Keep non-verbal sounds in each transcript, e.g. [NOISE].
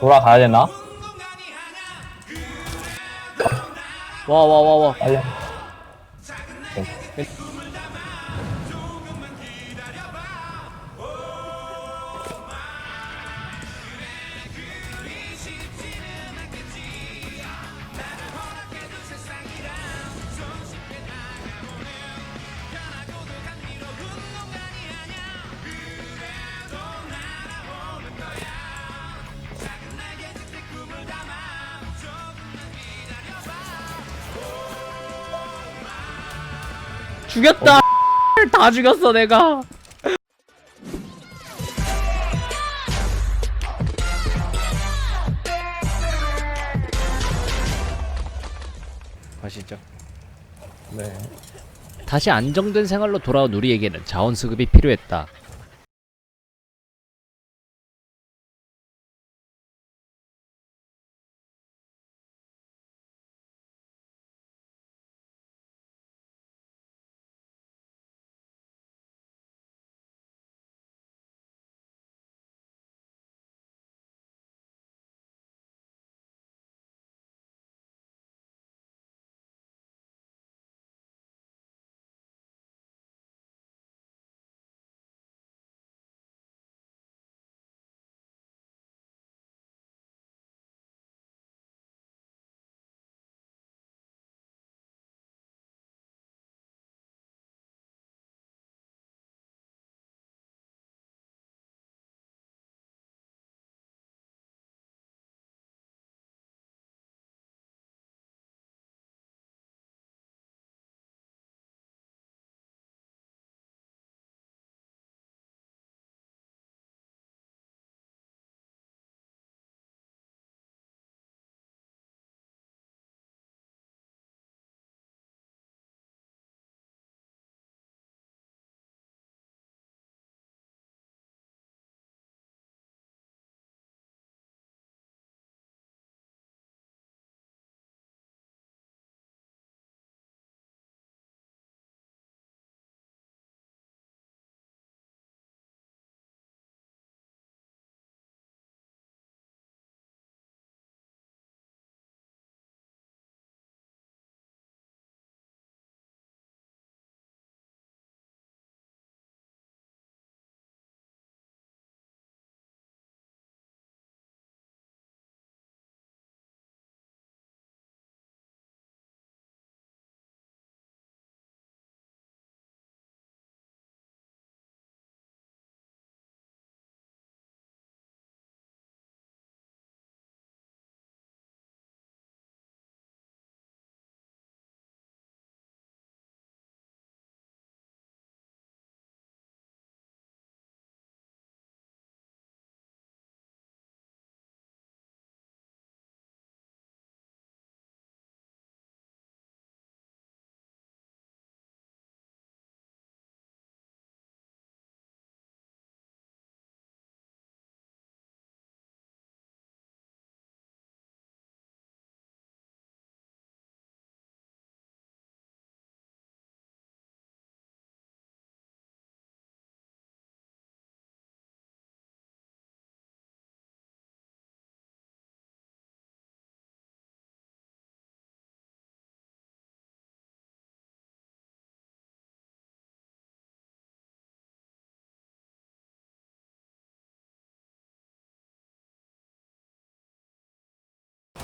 돌아가야 되나? 와 와 와 와. 빨리. 죽였다. [LAUGHS] 다 죽였어 내가. 가시죠. 네. 다시 안정된 생활로 돌아온 우리에게는 자원 수급이 필요했다.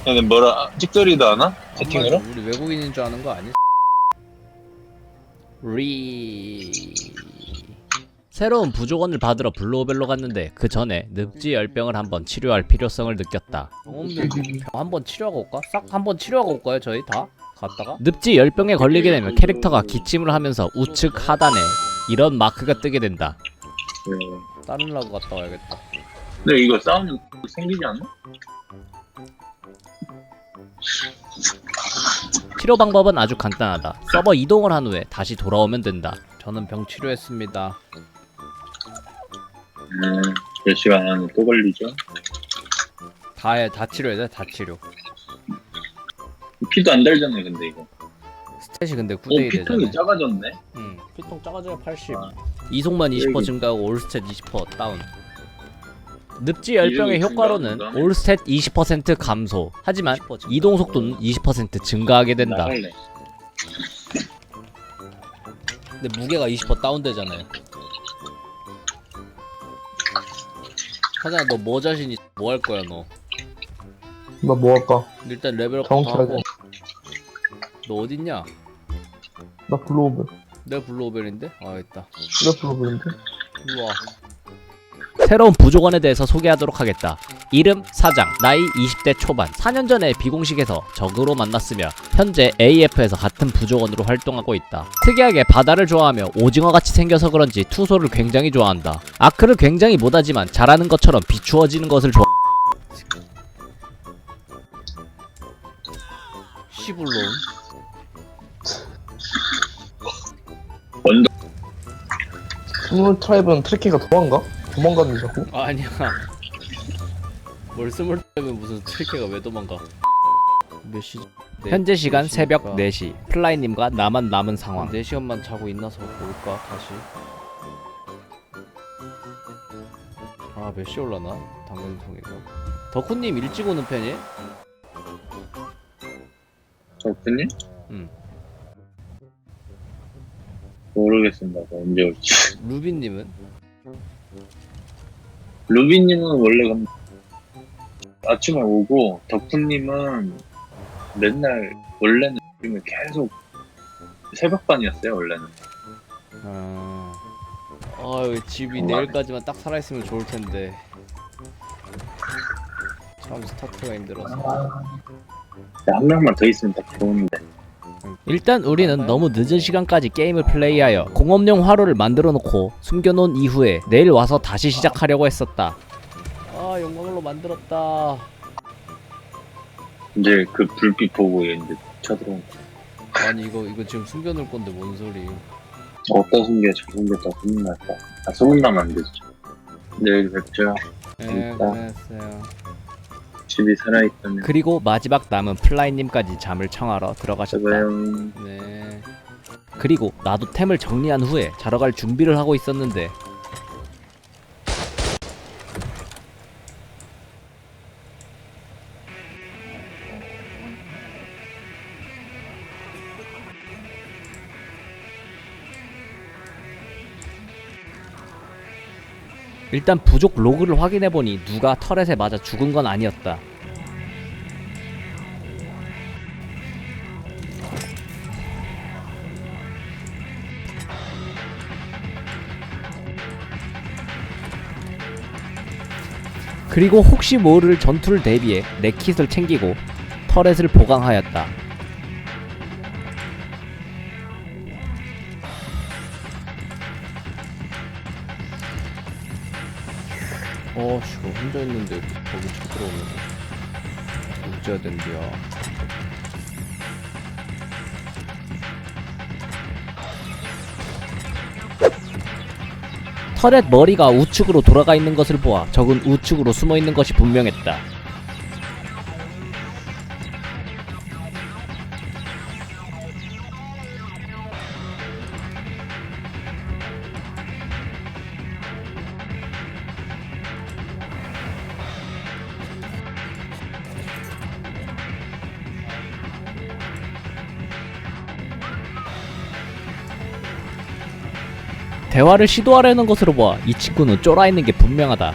얘는 뭐라 찍소리도 하나? 채팅으로? 우리 외국인인 줄 아는 거 아니? 리 새로운 부족원을 받으러 블루오벨로 갔는데 그 전에 늪지 열병을 한번 치료할 필요성을 느꼈다. 한번 치료하고 올까? 싹 한번 치료하고 올까요? 저희 다 갔다가 늪지 열병에 걸리게 되면 캐릭터가 기침을 하면서 우측 하단에 이런 마크가 뜨게 된다. 네. 다른 라고 갔다 와야겠다. 근데 이거 싸우면 생기지 않나? 치료 방법은 아주 간단하다. 서버 이동을 한 후에 다시 돌아오면 된다. 저는 병 치료했습니다. 음, 몇 시간 안에 또 걸리죠? 다 해, 다 치료해야 돼, 다 치료. 피도 안 달잖아요, 근데 이거. 스탯이 근데 오, 9대1 피통이 되잖아. 작아졌네? 응. 피통 작아져야 80. 이속만 20% 증가하고 올스탯 20% 다운. 늪지 열병의 효과로는. 올스탯 20% 감소. 하지만 이동 속도는 20% 증가하게 된다. 나갈래. 근데 무게가 20% 다운되잖아요. 하자 너 뭐 자신이 뭐 할 거야 너? 나 뭐 할까? 일단 레벨업. 하고. 너 어딨냐? 나 블로우벨. 내 블루오벨인데? 아 있다. 나 블로우벨인데? 일로 와. 새로운 부족원에 대해서 소개하도록 하겠다. 이름 사장, 나이 20대 초반. 4년 전에 비공식에서 적으로 만났으며 현재 AF에서 같은 부족원으로 활동하고 있다. 특이하게 바다를 좋아하며 오징어같이 생겨서 그런지 투소를 굉장히 좋아한다. 아크를 굉장히 못하지만 잘하는 것처럼 비추어지는 것을 좋아. 시불론 원더 스몰 트라이브는 트래키가 도망가? 도망가는 자고? 아니야. 뭘 스물 때면 무슨 트리케가 왜 도망가? 몇 시? 현재 시간 새벽 4시. 플라이님과 나만 남은 상황. 4시간만 자고 있나서 볼까 다시. 아 몇 시 올라나? 당근송이가. 덕후님 일찍 오는 편이에요? 저분님? 응. 모르겠습니다. 뭐 언제 올지. 루비님은? 루비님은 원래 그 아침에 오고 덕분님은 맨날 원래는 요즘에 계속 새벽반이었어요 원래는. 아. 아유 집이 내일까지만 딱 살아있으면 좋을 텐데. 참 스타트가 힘들어서. 한 명만 더 있으면 딱 좋은데. 일단 우리는 너무 늦은 시간까지 게임을 플레이하여 공업용 화로를 만들어 놓고 숨겨놓은 이후에 내일 와서 다시 시작하려고 했었다. 아 영광으로 만들었다. 이제 그 불빛 보고 이제 쳐들어온 거. 아니 이거 이거 지금 숨겨놓을 건데 뭔 소리? 어디다 숨겨 잘 숨겼다 소문날까? 아 소문나면 안 되죠. 내일 뵙죠. 네, 진짜. 고생했어요. 집이 살아있다면. 그리고 마지막 남은 플라이님까지 잠을 청하러 들어가셨다. 제가요. 네. 그리고 나도 템을 정리한 후에 자러 갈 준비를 하고 있었는데 일단 부족 로그를 확인해보니 누가 터렛에 맞아 죽은 건 아니었다. 그리고 혹시 모를 전투를 대비해 렉킷을 챙기고 터렛을 보강하였다. 어, 씨, 뭐 혼자 있는데 거기 쳐들어오면 어째야 된디야. 터렛 머리가 우측으로 돌아가 있는 것을 보아 적은 우측으로 숨어 있는 것이 분명했다. 대화를 시도하려는 것으로 보아 이 친구는 쫄아 있는 게 분명하다.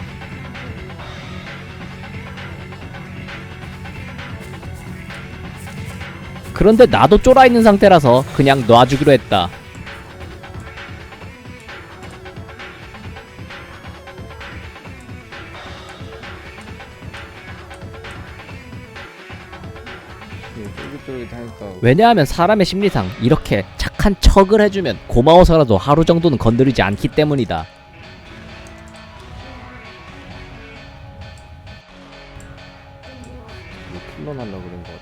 그런데 나도 쫄아 있는 상태라서 그냥 놔주기로 했다. 왜냐하면 사람의 심리상 이렇게 착한 척을 해주면 고마워서라도 하루 정도는 건드리지 않기 때문이다. 뭐 킬러 날라 그런 것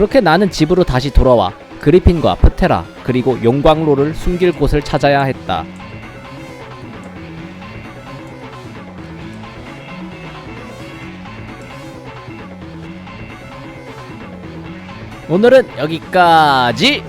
그렇게 나는 집으로 다시 돌아와 그리핀과 프테라 그리고 용광로를 숨길 곳을 찾아야 했다. 오늘은 여기까지.